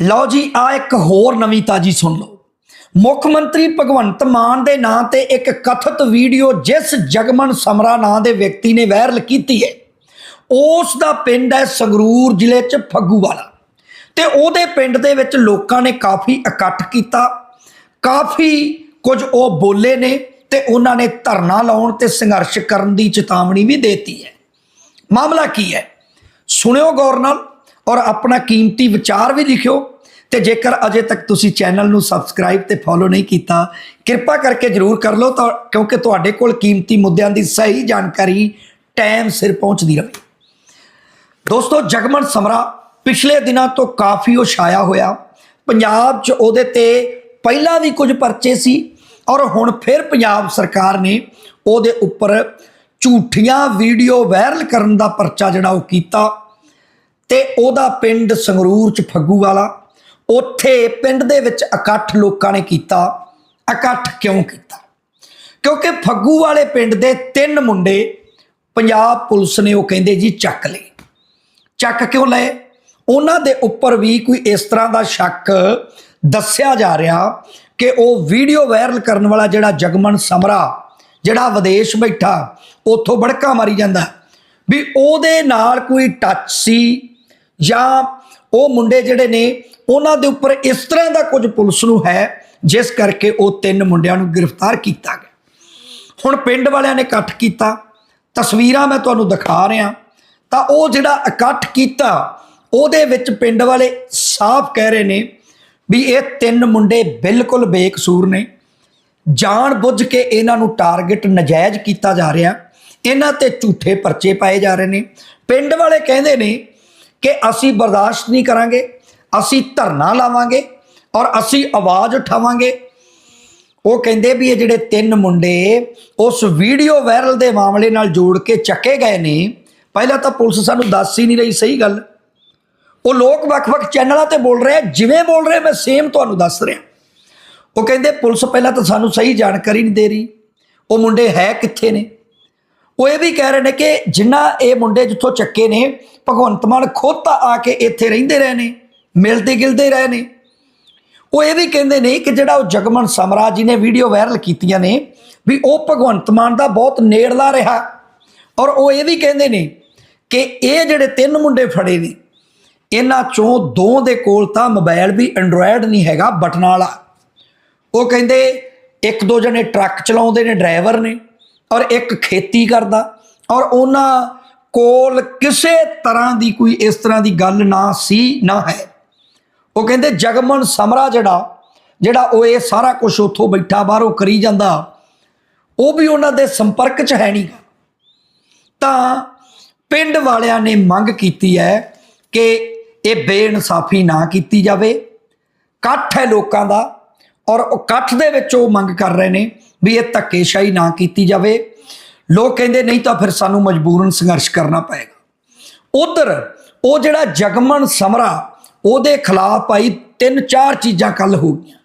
ਲਓ ਜੀ, ਆ ਇੱਕ ਹੋਰ ਨਵੀਂ ਤਾਜੀ ਸੁਣ ਲਓ। ਮੁੱਖ ਮੰਤਰੀ ਭਗਵੰਤ ਮਾਨ ਦੇ ਨਾਂ ਤੇ ਇੱਕ ਕਥਿਤ ਵੀਡੀਓ ਜਿਸ ਜਗਮਨ ਸਮਰਾ ਨਾਂ ਦੇ ਵਿਅਕਤੀ ਨੇ ਵਾਇਰਲ ਕੀਤੀ ਹੈ, ਉਸ ਦਾ ਪਿੰਡ ਹੈ ਸੰਗਰੂਰ ਜ਼ਿਲ੍ਹੇ 'ਚ ਫੱਗੂਵਾਲਾ। ਤੇ ਉਹਦੇ ਪਿੰਡ ਦੇ ਵਿੱਚ ਲੋਕਾਂ ਨੇ ਕਾਫੀ ਇਕੱਠ ਕੀਤਾ, ਕਾਫੀ ਕੁਝ ਉਹ ਬੋਲੇ ਨੇ ਤੇ ਉਹਨਾਂ ਨੇ ਧਰਨਾ ਲਾਉਣ ਤੇ ਸੰਘਰਸ਼ ਕਰਨ ਦੀ ਚੇਤਾਵਨੀ ਵੀ ਦੇਤੀ ਹੈ। ਮਾਮਲਾ ਕੀ ਹੈ? ਸੁਣਿਓ ਗੌਰ ਨਾਲ। ਔਰ ਆਪਣਾ ਕੀਮਤੀ ਵਿਚਾਰ ਵੀ ਲਿਖਿਓ। ਤੇ ਜੇਕਰ ਅਜੇ ਤੱਕ ਤੁਸੀਂ ਚੈਨਲ ਨੂੰ ਸਬਸਕ੍ਰਾਈਬ ਤੇ ਫੋਲੋ ਨਹੀਂ ਕੀਤਾ, ਕਿਰਪਾ ਕਰਕੇ ਜਰੂਰ ਕਰ ਲਓ ਤਾਂ ਕਿਉਂਕਿ ਤੁਹਾਡੇ ਕੋਲ ਕੀਮਤੀ ਮੁੱਦਿਆਂ ਦੀ ਸਹੀ ਜਾਣਕਾਰੀ ਟਾਈਮ ਸਿਰ ਪਹੁੰਚਦੀ ਰਹੇ। ਦੋਸਤੋ, ਜਗਮਨ ਸਮਰਾ ਪਿਛਲੇ ਦਿਨਾਂ ਤੋਂ ਕਾਫੀ ਉਛਾਇਆ ਹੋਇਆ। ਪੰਜਾਬ 'ਚ ਉਹਦੇ ਤੇ ਪਹਿਲਾਂ ਵੀ ਕੁਝ ਪਰਚੇ ਸੀ ਔਰ ਹੁਣ ਫਿਰ ਪੰਜਾਬ ਸਰਕਾਰ ਨੇ ਉਹਦੇ ਉੱਪਰ ਝੂਠੀਆਂ ਵੀਡੀਓ ਵਾਇਰਲ ਕਰਨ ਦਾ ਪਰਚਾ ਜਿਹੜਾ ਉਹ ਕੀਤਾ। ਤੇ ਉਹਦਾ ਪਿੰਡ ਸੰਗਰੂਰ 'ਚ ਫੱਗੂ ਵਾਲਾ। ਉੱਥੇ ਪਿੰਡ ਦੇ ਵਿੱਚ ਇਕੱਠ ਲੋਕਾਂ ਨੇ ਕੀਤਾ। ਇਕੱਠ ਕਿਉਂ ਕੀਤਾ? ਕਿਉਂਕਿ ਫੱਗੂ ਵਾਲੇ ਪਿੰਡ ਦੇ ਤਿੰਨ ਮੁੰਡੇ ਪੰਜਾਬ ਪੁਲਿਸ ਨੇ ਉਹ ਕਹਿੰਦੇ ਜੀ ਚੱਕ ਲਏ। ਚੱਕ ਕਿਉਂ ਲਏ? ਉਹਨਾਂ ਦੇ ਉੱਪਰ ਵੀ ਕੋਈ ਇਸ ਤਰ੍ਹਾਂ ਦਾ ਸ਼ੱਕ ਦੱਸਿਆ ਜਾ ਰਿਹਾ ਕਿ ਉਹ ਵੀਡੀਓ ਵਾਇਰਲ ਕਰਨ ਵਾਲਾ ਜਿਹੜਾ ਜਗਮਨ ਸਮਰਾ, ਜਿਹੜਾ ਵਿਦੇਸ਼ ਬੈਠਾ, ਉੱਥੋਂ ਬੜਕਾ ਮਾਰੀ ਜਾਂਦਾ। ਵੀ ਉਹਦੇ ਨਾਲ ਕੋਈ ਟੱਚ ਸੀ ਜਾਂ ਉਹ ਮੁੰਡੇ ਜਿਹੜੇ ਨੇ, ਉਹਨਾਂ ਦੇ ਉੱਪਰ ਇਸ ਤਰ੍ਹਾਂ ਦਾ ਕੁਝ ਪੁਲਿਸ ਨੂੰ ਹੈ, ਜਿਸ ਕਰਕੇ ਉਹ ਤਿੰਨ ਮੁੰਡਿਆਂ ਨੂੰ ਗ੍ਰਿਫਤਾਰ ਕੀਤਾ ਗਿਆ। ਹੁਣ ਪਿੰਡ ਵਾਲਿਆਂ ਨੇ ਇਕੱਠ ਕੀਤਾ। ਤਸਵੀਰਾਂ ਮੈਂ ਤੁਹਾਨੂੰ ਦਿਖਾ ਰਿਹਾ। ਤਾਂ ਉਹ ਜਿਹੜਾ ਇਕੱਠ ਕੀਤਾ, ਉਹਦੇ ਵਿੱਚ ਪਿੰਡ ਵਾਲੇ ਸਾਫ਼ ਕਹਿ ਰਹੇ ਨੇ ਵੀ ਇਹ ਤਿੰਨ ਮੁੰਡੇ ਬਿਲਕੁਲ ਬੇਕਸੂਰ ਨੇ। ਜਾਣ ਬੁੱਝ ਕੇ ਇਹਨਾਂ ਨੂੰ ਟਾਰਗੇਟ ਨਜਾਇਜ਼ ਕੀਤਾ ਜਾ ਰਿਹਾ। ਇਹਨਾਂ ਤੇ ਝੂਠੇ ਪਰਚੇ ਪਾਏ ਜਾ ਰਹੇ ਨੇ। ਪਿੰਡ ਵਾਲੇ ਕਹਿੰਦੇ ਨੇ ਕਿ ਅਸੀਂ ਬਰਦਾਸ਼ਤ ਨਹੀਂ ਕਰਾਂਗੇ, ਅਸੀਂ ਧਰਨਾ ਲਾਵਾਂਗੇ ਔਰ ਅਸੀਂ ਆਵਾਜ਼ ਉਠਾਵਾਂਗੇ। ਉਹ ਕਹਿੰਦੇ ਵੀ ਇਹ ਜਿਹੜੇ ਤਿੰਨ ਮੁੰਡੇ ਉਸ ਵੀਡੀਓ ਵਾਇਰਲ ਦੇ ਮਾਮਲੇ ਨਾਲ ਜੋੜ ਕੇ ਚੱਕੇ ਗਏ ਨੇ, ਪਹਿਲਾਂ ਤਾਂ ਪੁਲਿਸ ਸਾਨੂੰ ਦੱਸ ਹੀ ਨਹੀਂ ਰਹੀ ਸਹੀ ਗੱਲ। ਉਹ ਲੋਕ ਵੱਖ-ਵੱਖ ਚੈਨਲਾਂ ਤੇ ਬੋਲ ਰਹੇ ਆ, ਜਿਵੇਂ ਬੋਲ ਰਹੇ ਮੈਂ ਸੇਮ ਤੁਹਾਨੂੰ ਦੱਸ ਰਿਹਾ। ਉਹ ਕਹਿੰਦੇ ਪੁਲਿਸ ਪਹਿਲਾਂ ਤਾਂ ਸਾਨੂੰ ਸਹੀ ਜਾਣਕਾਰੀ ਨਹੀਂ ਦੇ ਰਹੀ। ਉਹ ਮੁੰਡੇ ਹੈ ਕਿੱਥੇ ਨੇ? ਉਹ ਇਹ ਵੀ ਕਹਿ ਰਹੇ ਨੇ ਕਿ ਜਿਨ੍ਹਾਂ ਇਹ ਮੁੰਡੇ ਜਿੱਥੋਂ ਚੱਕੇ ਨੇ, ਭਗਵੰਤ ਮਾਨ ਖੁਦ ਤਾਂ ਆ ਕੇ ਇੱਥੇ ਰਹਿੰਦੇ ਰਹੇ ਨੇ, ਮਿਲਦੇ ਗਿਲਦੇ ਰਹੇ ਨੇ। ਉਹ ਇਹ ਵੀ ਕਹਿੰਦੇ ਨੇ ਕਿ ਜਿਹੜਾ ਉਹ ਜਗਮਨ ਸਮਰਾਜ ਜੀ ਨੇ ਵੀਡੀਓ ਵਾਇਰਲ ਕੀਤੀਆਂ ਨੇ, ਵੀ ਉਹ ਭਗਵੰਤ ਮਾਨ ਦਾ ਬਹੁਤ ਨੇੜਲਾ ਰਿਹਾ। ਔਰ ਉਹ ਇਹ ਵੀ ਕਹਿੰਦੇ ਨੇ ਕਿ ਇਹ ਜਿਹੜੇ ਤਿੰਨ ਮੁੰਡੇ ਫੜੇ ਨੇ, ਇਹਨਾਂ ਚੋਂ ਦੋ ਦੇ ਕੋਲ ਤਾਂ ਮੋਬਾਈਲ ਵੀ ਐਂਡਰੋਇਡ ਨਹੀਂ ਹੈਗਾ, ਬਟਨਾਂ ਵਾਲਾ। ਉਹ ਕਹਿੰਦੇ ਇੱਕ ਦੋ ਜਣੇ ਟਰੱਕ ਚਲਾਉਂਦੇ ਨੇ, ਡਰਾਈਵਰ ਨੇ। ਔਰ ਇੱਕ ਖੇਤੀ ਕਰਦਾ, ਔਰ ਉਹਨਾਂ ਕੋਲ ਕਿਸੇ ਤਰ੍ਹਾਂ ਦੀ ਕੋਈ ਇਸ ਤਰ੍ਹਾਂ ਦੀ ਗੱਲ ਨਾ ਸੀ, ਨਾ ਹੈ। ਉਹ ਕਹਿੰਦੇ, ਜਗਮਨ ਸਮਰਾ ਜਿਹੜਾ ਜਿਹੜਾ ਉਹ ਇਹ ਸਾਰਾ ਕੁਝ ਉੱਥੋਂ ਬੈਠਾ, ਬਾਹਰੋਂ ਕਰੀ ਜਾਂਦਾ, ਉਹ ਵੀ ਉਹਨਾਂ ਦੇ ਸੰਪਰਕ 'ਚ ਹੈ ਨਹੀਂ ਤਾਂ ਪਿੰਡ ਵਾਲਿਆਂ ਨੇ ਮੰਗ ਕੀਤੀ ਹੈ ਕਿ ਇਹ ਬੇਇਨਸਾਫੀ ਨਾ ਕੀਤੀ ਜਾਵੇ। ਇਕੱਠ ਹੈ ਲੋਕਾਂ ਦਾ, ਔਰ ਇਕੱਠ ਦੇ ਵਿੱਚ ਉਹ ਮੰਗ ਕਰ ਰਹੇ ਨੇ। ਵੀ ਇਹ ਧੱਕੇਸ਼ਾਹੀ ਨਾ ਕੀਤੀ ਜਾਵੇ। ਲੋਕ ਕਹਿੰਦੇ ਨਹੀਂ ਤਾਂ ਫਿਰ ਸਾਨੂੰ ਮਜਬੂਰਨ ਸੰਘਰਸ਼ ਕਰਨਾ ਪਏਗਾ। ਉਧਰ ਉਹ ਜਿਹੜਾ ਜਗਮਨ ਸਮਰਾ, ਉਹਦੇ ਖਿਲਾਫ ਆਈ ਤਿੰਨ ਚਾਰ ਚੀਜ਼ਾਂ ਕੱਲ ਹੋ ਗਈਆਂ।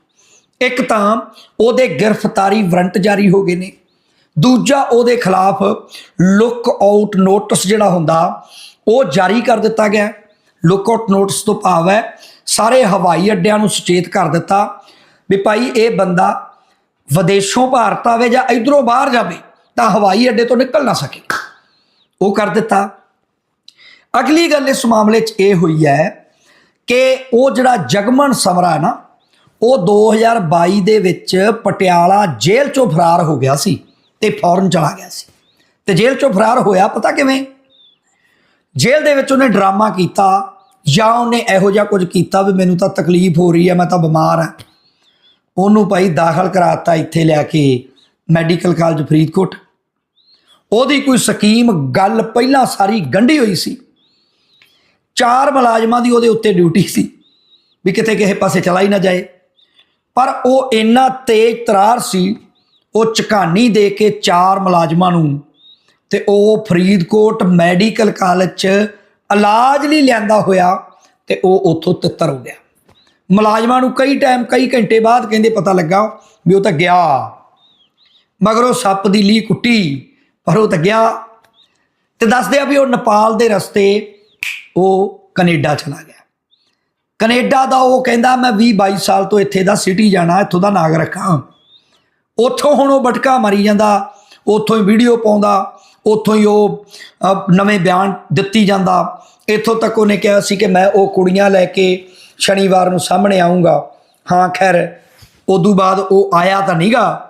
ਇੱਕ ਤਾਂ ਉਹਦੇ ਗ੍ਰਿਫਤਾਰੀ ਵਾਰੰਟ ਜਾਰੀ ਹੋ ਗਏ ਨੇ। ਦੂਜਾ ਉਹਦੇ ਖਿਲਾਫ ਲੁੱਕ ਆਊਟ ਨੋਟਿਸ ਜਿਹੜਾ ਹੁੰਦਾ, ਉਹ ਜਾਰੀ ਕਰ ਦਿੱਤਾ ਗਿਆ। ਲੁੱਕ ਆਊਟ ਨੋਟਿਸ ਤੋਂ ਭਾਵ ਹੈ, ਸਾਰੇ ਹਵਾਈ ਅੱਡਿਆਂ ਨੂੰ ਸੁਚੇਤ ਕਰ ਦਿੱਤਾ ਵੀ ਭਾਈ ਇਹ ਬੰਦਾ ਵਿਦੇਸ਼ੋਂ ਭਾਰਤ ਆਵੇ ਜਾਂ ਇਧਰੋਂ ਬਾਹਰ ਜਾਵੇ, ਤਾਂ ਹਵਾਈ ਅੱਡੇ ਤੋਂ ਨਿਕਲ ਨਾ ਸਕੇ। ਉਹ ਕਰ ਦਿੱਤਾ। ਅਗਲੀ ਗੱਲ ਇਸ ਮਾਮਲੇ 'ਚ ਇਹ ਹੋਈ ਹੈ ਕਿ ਉਹ ਜਿਹੜਾ ਜਗਮਨ ਸਮਰਾ ਨਾ, ਉਹ 2022 ਦੇ ਵਿੱਚ ਪਟਿਆਲਾ ਜੇਲ੍ਹ 'ਚੋਂ ਫਰਾਰ ਹੋ ਗਿਆ ਸੀ ਤੇ ਫੌਰਨ ਚਲਾ ਗਿਆ ਸੀ। ਤੇ ਜੇਲ੍ਹ 'ਚੋਂ ਫਰਾਰ ਹੋਇਆ, ਪਤਾ ਕਿਵੇਂ? ਜੇਲ੍ਹ ਦੇ ਵਿੱਚ ਉਹਨੇ ਡਰਾਮਾ ਕੀਤਾ ਜਾਂ ਉਹਨੇ ਇਹੋ ਜਿਹਾ ਕੁਝ ਕੀਤਾ ਵੀ ਮੈਨੂੰ ਤਾਂ ਤਕਲੀਫ ਹੋ ਰਹੀ ਹੈ, ਮੈਂ ਤਾਂ ਬਿਮਾਰ ਹਾਂ। ਉਹਨੂੰ ਭਾਈ ਦਾਖਲ ਕਰਾਤਾ ਇੱਥੇ ਲਿਆ ਕੇ ਮੈਡੀਕਲ ਕਾਲਜ ਫਰੀਦਕੋਟ। ਉਹਦੀ ਕੋਈ ਸਕੀਮ ਗੱਲ ਪਹਿਲਾਂ ਸਾਰੀ ਗੰਢੀ ਹੋਈ ਸੀ। ਚਾਰ ਮੁਲਾਜ਼ਮਾਂ ਦੀ ਉਹਦੇ ਉੱਤੇ ਡਿਊਟੀ ਸੀ ਵੀ ਕਿਤੇ ਕਿਸੇ ਪਾਸੇ ਚਲਾ ਹੀ ਨਾ ਜਾਏ। ਪਰ ਉਹ ਇੰਨਾ ਤੇਜ਼ ਤਰਾਰ ਸੀ, ਉਹ ਝਕਾਨੀ ਦੇ ਕੇ ਚਾਰ ਮੁਲਾਜ਼ਮਾਂ ਨੂੰ ਤੇ ਉਹ ਫਰੀਦਕੋਟ ਮੈਡੀਕਲ ਕਾਲਜ 'ਚ ਇਲਾਜ ਲਈ ਲਿਆਂਦਾ ਹੋਇਆ ਤੇ ਉਹ ਉੱਥੋਂ ਤਿੱਤਰ ਹੋ ਗਿਆ। ਮੁਲਾਜ਼ਮਾਂ ਨੂੰ ਕਈ ਟਾਈਮ, ਕਈ ਘੰਟੇ ਬਾਅਦ ਕਹਿੰਦੇ ਪਤਾ ਲੱਗਾ ਵੀ ਉਹ ਤਾਂ ਗਿਆ। ਮਗਰ ਉਹ ਸੱਪ ਦੀ ਲੀ ਕੁੱਟੀ, ਪਰ ਉਹ ਤਾਂ ਗਿਆ। ਤੇ ਦੱਸਦੇ ਆ ਵੀ ਉਹ ਨੇਪਾਲ ਦੇ ਰਸਤੇ ਉਹ ਕੈਨੇਡਾ ਚਲਾ ਗਿਆ। ਕੈਨੇਡਾ ਦਾ ਉਹ ਕਹਿੰਦਾ, ਮੈਂ 20 22 ਸਾਲ ਤੋਂ ਇੱਥੇ ਦਾ ਸਿਟੀ ਜਾਣਾ, ਇੱਥੋਂ ਦਾ ਨਾਗਰਿਕ ਹਾਂ ਉੱਥੋਂ ਹੁਣ ਉਹ ਬਟਕਾ ਮਾਰੀ ਜਾਂਦਾ, ਉੱਥੋਂ ਹੀ ਵੀਡੀਓ ਪਾਉਂਦਾ, ਉੱਥੋਂ ਹੀ ਉਹ ਨਵੇਂ ਬਿਆਨ ਦਿੱਤੀ ਜਾਂਦਾ। ਇੱਥੋਂ ਤੱਕ ਉਹਨੇ ਕਿਹਾ ਸੀ ਕਿ ਮੈਂ ਉਹ ਕੁੜੀਆਂ ਲੈ ਕੇ ਸ਼ਨੀਵਾਰ ਨੂੰ ਸਾਹਮਣੇ ਆਉਂਗਾ ਹਾਂ, ਖੈਰ, ਉਦੋਂ ਬਾਅਦ ਉਹ ਆਇਆ ਤਾਂ ਨਹੀਂਗਾ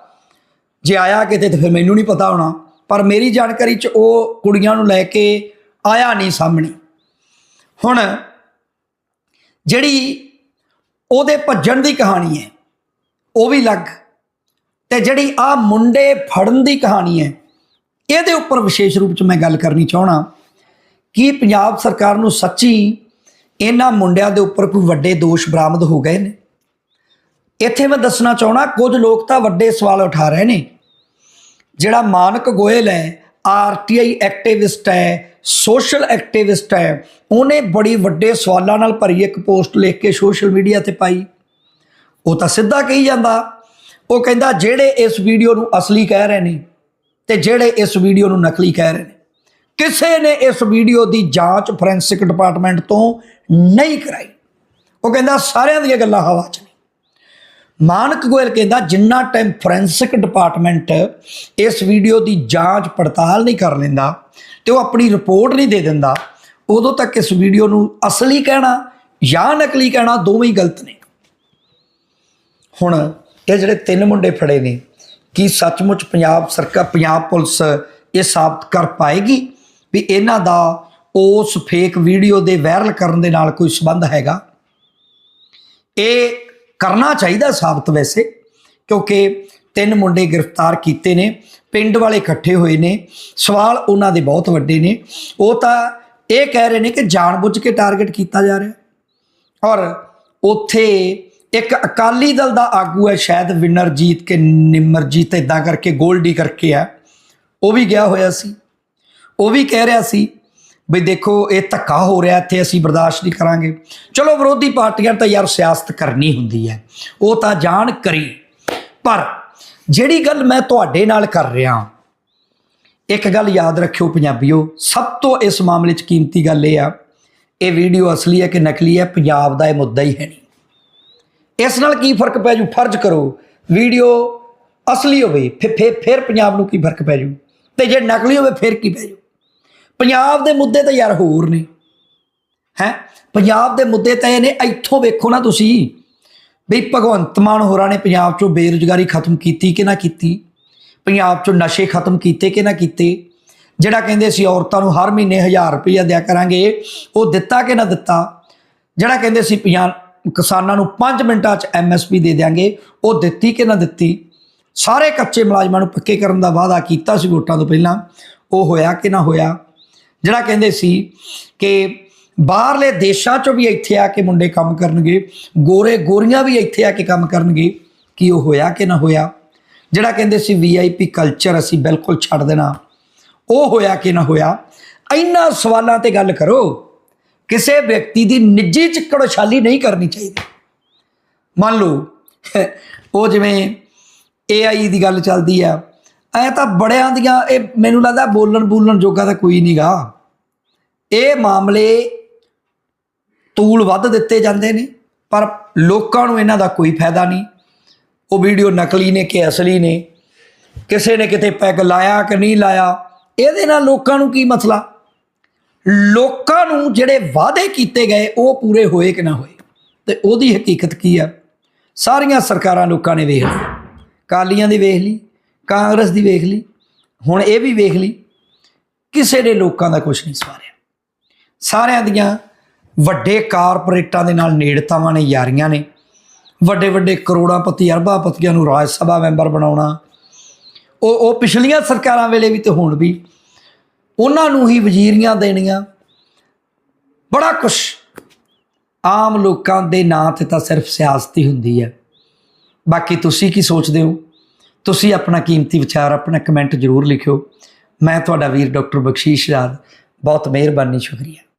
ਜੇ ਆਇਆ ਕਿਤੇ ਤਾਂ ਫਿਰ ਮੈਨੂੰ ਨਹੀਂ ਪਤਾ ਹੋਣਾ। ਪਰ ਮੇਰੀ ਜਾਣਕਾਰੀ 'ਚ ਉਹ ਕੁੜੀਆਂ ਨੂੰ ਲੈ ਕੇ ਆਇਆ ਨਹੀਂ ਸਾਹਮਣੇ। ਹੁਣ, ਜਿਹੜੀ ਉਹਦੇ ਭੱਜਣ ਦੀ ਕਹਾਣੀ ਹੈ, ਉਹ ਵੀ ਲੱਗ ਤੇ ਜਿਹੜੀ ਆ ਮੁੰਡੇ ਫੜਨ ਦੀ ਕਹਾਣੀ ਹੈ, ਇਹਦੇ ਉੱਪਰ ਵਿਸ਼ੇਸ਼ ਰੂਪ 'ਚ ਮੈਂ ਗੱਲ ਕਰਨੀ ਚਾਹਣਾ ਕਿ ਪੰਜਾਬ ਸਰਕਾਰ ਨੂੰ ਸੱਚੀ ਇਹਨਾਂ ਮੁੰਡਿਆਂ ਦੇ ਉੱਪਰ ਕੋਈ ਵੱਡੇ ਦੋਸ਼ ਬਰਾਮਦ ਹੋ ਗਏ ਨੇ। ਇੱਥੇ ਮੈਂ ਦੱਸਣਾ ਚਾਹਣਾ ਕੁਝ ਲੋਕ ਤਾਂ ਵੱਡੇ ਸਵਾਲ ਉਠਾ ਰਹੇ ਨੇ। ਜਿਹੜਾ ਮਾਨਕ ਗੋਇਲ ਹੈ ਆਰਟੀਆਈ ਐਕਟਿਵਿਸਟ ਹੈ, ਸੋਸ਼ਲ ਐਕਟਿਵਿਸਟ ਹੈ, ਉਹਨੇ ਬੜੀ ਵੱਡੇ ਸਵਾਲਾਂ ਨਾਲ ਭਰੀ ਇੱਕ ਪੋਸਟ ਲਿਖ ਕੇ ਸੋਸ਼ਲ ਮੀਡੀਆ ਤੇ ਪਾਈ। ਉਹ ਤਾਂ ਸਿੱਧਾ ਕਹੀ ਜਾਂਦਾ। ਉਹ ਕਹਿੰਦਾ, ਜਿਹੜੇ ਇਸ ਵੀਡੀਓ ਨੂੰ ਅਸਲੀ ਕਹਿ ਰਹੇ ਨੇ ਤੇ ਜਿਹੜੇ ਇਸ ਵੀਡੀਓ ਨੂੰ ਨਕਲੀ ਕਹਿ ਰਹੇ ਨੇ। ਕਿਸੇ ਨੇ ਇਸ ਵੀਡੀਓ ਦੀ ਜਾਂਚ ਫੋਰੈਂਸਿਕ ਡਿਪਾਰਟਮੈਂਟ ਤੋਂ ਨਹੀਂ ਕਰਾਈ। ਉਹ ਕਹਿੰਦਾ, ਸਾਰਿਆਂ ਦੀਆਂ ਗੱਲਾਂ ਹਵਾ 'ਚ ਨੇ। ਮਾਨਕ ਗੋਇਲ ਕਹਿੰਦਾ, ਜਿੰਨਾ ਟਾਈਮ ਫੋਰੈਂਸਿਕ ਡਿਪਾਰਟਮੈਂਟ ਇਸ ਵੀਡੀਓ ਦੀ ਜਾਂਚ ਪੜਤਾਲ ਨਹੀਂ ਕਰ ਲੈਂਦਾ ਤੇ ਉਹ ਆਪਣੀ ਰਿਪੋਰਟ ਨਹੀਂ ਦੇ ਦਿੰਦਾ, ਉਦੋਂ ਤੱਕ ਇਸ ਵੀਡੀਓ ਨੂੰ ਅਸਲੀ ਕਹਿਣਾ ਜਾਂ ਨਕਲੀ ਕਹਿਣਾ ਦੋਵੇਂ ਹੀ ਗਲਤ ਨੇ। ਹੁਣ ਇਹ ਜਿਹੜੇ ਤਿੰਨ ਮੁੰਡੇ ਫੜੇ ਨੇ, ਕੀ ਸੱਚਮੁੱਚ ਪੰਜਾਬ ਸਰਕਾਰ, ਪੰਜਾਬ ਪੁਲਿਸ ਇਹ ਸਾਬਤ ਕਰ ਪਾਏਗੀ? ਵੀ ਇਹਨਾਂ ਦਾ ਉਸ ਫੇਕ ਵੀਡੀਓ ਦੇ ਵਾਇਰਲ ਕਰਨ ਦੇ ਨਾਲ ਕੋਈ ਸਬੰਧ ਹੈਗਾ? ਇਹ ਕਰਨਾ ਚਾਹੀਦਾ ਸਾਬਤ ਵੈਸੇ, ਕਿਉਂਕਿ ਤਿੰਨ ਮੁੰਡੇ ਗ੍ਰਿਫਤਾਰ ਕੀਤੇ ਨੇ, ਪਿੰਡ ਵਾਲੇ ਇਕੱਠੇ ਹੋਏ ਨੇ, ਸਵਾਲ ਉਹਨਾਂ ਦੇ ਬਹੁਤ ਵੱਡੇ ਨੇ। ਉਹ ਤਾਂ ਇਹ ਕਹਿ ਰਹੇ ਨੇ ਕਿ ਜਾਣਬੁੱਝ ਕੇ ਟਾਰਗੇਟ ਕੀਤਾ ਜਾ ਰਿਹਾ। ਔਰ ਉੱਥੇ ਇੱਕ ਅਕਾਲੀ ਦਲ ਦਾ ਆਗੂ ਹੈ, ਸ਼ਾਇਦ ਵਿਨਰਜੀਤ ਕੇ ਨਿਮਰਜੀਤ ਇਦਾਂ ਕਰਕੇ ਗੋਲਡੀ ਕਰਕੇ ਆ ਉਹ ਵੀ ਗਿਆ ਹੋਇਆ ਸੀ। ਉਹ ਵੀ ਕਹਿ ਰਿਹਾ ਸੀ ਵੀ ਦੇਖੋ ਇਹ ਧੱਕਾ ਹੋ ਰਿਹਾ, ਇੱਥੇ ਅਸੀਂ ਬਰਦਾਸ਼ਤ ਨਹੀਂ ਕਰਾਂਗੇ। ਚਲੋ ਵਿਰੋਧੀ ਪਾਰਟੀਆਂ ਤਾਂ ਯਾਰ ਸਿਆਸਤ ਕਰਨੀ ਹੁੰਦੀ ਹੈ, ਉਹ ਤਾਂ ਜਾਣ ਕਰੀ। ਪਰ ਜਿਹੜੀ ਗੱਲ ਮੈਂ ਤੁਹਾਡੇ ਨਾਲ ਕਰ ਰਿਹਾ ਇੱਕ ਗੱਲ ਯਾਦ ਰੱਖਿਓ ਪੰਜਾਬੀਓ, ਸਭ ਤੋਂ ਇਸ ਮਾਮਲੇ 'ਚ ਕੀਮਤੀ ਗੱਲ ਇਹ ਆ, ਇਹ ਵੀਡੀਓ ਅਸਲੀ ਹੈ ਕਿ ਨਕਲੀ ਹੈ, ਪੰਜਾਬ ਦਾ ਇਹ ਮੁੱਦਾ ਹੀ ਹੈ ਨਹੀਂ। ਇਸ ਨਾਲ ਕੀ ਫ਼ਰਕ ਪੈ ਜੂ? ਫਰਜ਼ ਕਰੋ, ਵੀਡੀਓ ਅਸਲੀ ਹੋਵੇ ਫਿਰ ਫਿਰ ਫਿਰ ਪੰਜਾਬ ਨੂੰ ਕੀ ਫ਼ਰਕ ਪੈ ਜੂ? ਤੇ ਜੇ ਨਕਲੀ ਹੋਵੇ, ਫਿਰ ਕੀ ਪੈ ਜੂ? ਪੰਜਾਬ ਦੇ ਮੁੱਦੇ ਤਾਂ ਯਾਰ ਹੋਰ ਨੇ। ਹੈ? ਪੰਜਾਬ ਦੇ ਮੁੱਦੇ ਤਾਂ ਇਹ ਨੇ, ਇੱਥੋਂ ਵੇਖੋ ਨਾ ਤੁਸੀਂ ਵੀ ਭਗਵੰਤ ਮਾਨ ਹੋਰਾਂ ਨੇ ਪੰਜਾਬ 'ਚੋਂ ਬੇਰੁਜ਼ਗਾਰੀ ਖਤਮ ਕੀਤੀ ਕਿ ਨਾ ਕੀਤੀ? ਪੰਜਾਬ 'ਚੋਂ ਨਸ਼ੇ ਖਤਮ ਕੀਤੇ ਕਿ ਨਾ ਕੀਤੇ? ਜਿਹੜਾ ਕਹਿੰਦੇ ਸੀ ਔਰਤਾਂ ਨੂੰ ਹਰ ਮਹੀਨੇ 1000 ਰੁਪਇਆ ਦਿਆ ਕਰਾਂਗੇ, ਉਹ ਦਿੱਤਾ ਕਿ ਨਾ ਦਿੱਤਾ? ਜਿਹੜਾ ਕਹਿੰਦੇ ਸੀ ਪੰਜਾਬ ਕਿਸਾਨਾਂ ਨੂੰ 5 ਮਿੰਟਾਂ 'ਚ ਐਮਐਸਪੀ ਦੇ ਦਿਆਂਗੇ, ਉਹ ਦਿੱਤੀ ਕਿ ਨਾ ਦਿੱਤੀ? ਸਾਰੇ ਕੱਚੇ ਮੁਲਾਜ਼ਮਾਂ ਨੂੰ ਪੱਕੇ ਕਰਨ ਦਾ ਵਾਅਦਾ ਕੀਤਾ ਸੀ ਵੋਟਾਂ ਤੋਂ ਪਹਿਲਾਂ। ਉਹ ਹੋਇਆ ਕਿ ਨਾ ਹੋਇਆ? ਜਿਹੜਾ ਕਹਿੰਦੇ ਸੀ ਕਿ ਬਾਹਰਲੇ ਦੇਸ਼ਾਂ 'ਚੋਂ ਵੀ ਇੱਥੇ ਆ ਕੇ ਮੁੰਡੇ ਕੰਮ ਕਰਨਗੇ, ਗੋਰੇ ਗੋਰੀਆਂ ਵੀ ਇੱਥੇ ਆ ਕੇ ਕੰਮ ਕਰਨਗੇ, ਕੀ ਉਹ ਹੋਇਆ ਕਿ ਨਾ ਹੋਇਆ? ਜਿਹੜਾ ਕਹਿੰਦੇ ਸੀ ਵੀਆਈਪੀ ਕਲਚਰ ਅਸੀਂ ਬਿਲਕੁਲ ਛੱਡ ਦੇਣਾ, ਉਹ ਹੋਇਆ ਕਿ ਨਾ ਹੋਇਆ? ਇੰਨਾ ਸਵਾਲਾਂ ਤੇ ਗੱਲ ਕਰੋ, ਕਿਸੇ ਵਿਅਕਤੀ ਦੀ ਨਿੱਜੀ ਚਿੱਕੜੋਛਾਲੀ ਨਹੀਂ ਕਰਨੀ ਚਾਹੀਦੀ। ਮੰਨ ਲਓ, ਉਹ ਜਿਵੇਂ AI ਦੀ ਗੱਲ ਚੱਲਦੀ ਆ ਐ ਤਾਂ ਬੜਿਆਂ ਦੀਆਂ, ਇਹ ਮੈਨੂੰ ਲੱਗਦਾ ਬੋਲਣ ਬੋਲਣ ਜੋਗਾ ਤਾਂ ਕੋਈ ਨਹੀਂਗਾ ਇਹ ਮਾਮਲੇ ਤੂਲ ਵੱਧ ਦਿੱਤੇ ਜਾਂਦੇ ਨੇ, ਪਰ ਲੋਕਾਂ ਨੂੰ ਇਹਨਾਂ ਦਾ ਕੋਈ ਫਾਇਦਾ ਨਹੀਂ। ਉਹ ਵੀਡੀਓ ਨਕਲੀ ਨੇ ਕਿ ਅਸਲੀ ਨੇ, ਕਿਸੇ ਨੇ ਕਿਤੇ ਪੈਗ ਲਾਇਆ ਕਿ ਨਹੀਂ ਲਾਇਆ, ਇਹਦੇ ਨਾਲ ਲੋਕਾਂ ਨੂੰ ਕੀ ਮਸਲਾ? ਲੋਕਾਂ ਨੂੰ ਜਿਹੜੇ ਵਾਅਦੇ ਕੀਤੇ ਗਏ, ਉਹ ਪੂਰੇ ਹੋਏ ਕਿ ਨਾ ਹੋਏ? ਤੇ ਉਹਦੀ ਹਕੀਕਤ ਕੀ ਆ? ਸਾਰੀਆਂ ਸਰਕਾਰਾਂ ਲੋਕਾਂ ਨੇ ਵੇਖ ਲਈ। ਕਾਲੀਆਂ ਦੀ ਵੇਖ ਲਈ। ਕਾਂਗਰਸ ਦੀ ਵੇਖ ਲਈ, ਹੁਣ ਇਹ ਵੀ ਵੇਖ ਲਈ, ਕਿਸੇ ਨੇ ਲੋਕਾਂ ਦਾ ਕੁਝ ਨਹੀਂ ਸਵਾਰਿਆ। ਸਾਰਿਆਂ ਦੀਆਂ ਵੱਡੇ ਕਾਰਪੋਰੇਟਾਂ ਦੇ ਨਾਲ ਨੇੜਤਾਵਾਂ ਨੇ, ਯਾਰੀਆਂ ਨੇ। ਵੱਡੇ ਵੱਡੇ ਕਰੋੜਾਂਪਤੀ, ਅਰਬਾਂਪਤੀਆਂ ਨੂੰ ਰਾਜ ਸਭਾ ਮੈਂਬਰ ਬਣਾਉਣਾ। ਉਹ ਉਹ ਪਿਛਲੀਆਂ ਸਰਕਾਰਾਂ ਵੇਲੇ ਵੀ ਤੇ ਹੁਣ ਵੀ, ਉਹਨਾਂ ਨੂੰ ਹੀ ਵਜ਼ੀਰੀਆਂ ਦੇਣੀਆਂ। ਬੜਾ ਕੁਛ ਆਮ ਲੋਕਾਂ ਦੇ ਨਾਂ ਤੇ ਤਾਂ ਸਿਰਫ ਸਿਆਸਤ ਹੀ ਹੁੰਦੀ ਹੈ। ਬਾਕੀ ਤੁਸੀਂ ਕੀ ਸੋਚਦੇ ਹੋ? ਤੁਸੀਂ ਆਪਣਾ ਕੀਮਤੀ ਵਿਚਾਰ, ਆਪਣਾ ਕਮੈਂਟ ਜ਼ਰੂਰ ਲਿਖਿਓ। ਮੈਂ ਤੁਹਾਡਾ ਵੀਰ ਡਾਕਟਰ ਬਖਸ਼ੀਸ਼ ਰਾਜ। ਬਹੁਤ ਮਿਹਰਬਾਨੀ, ਸ਼ੁਕਰੀਆ।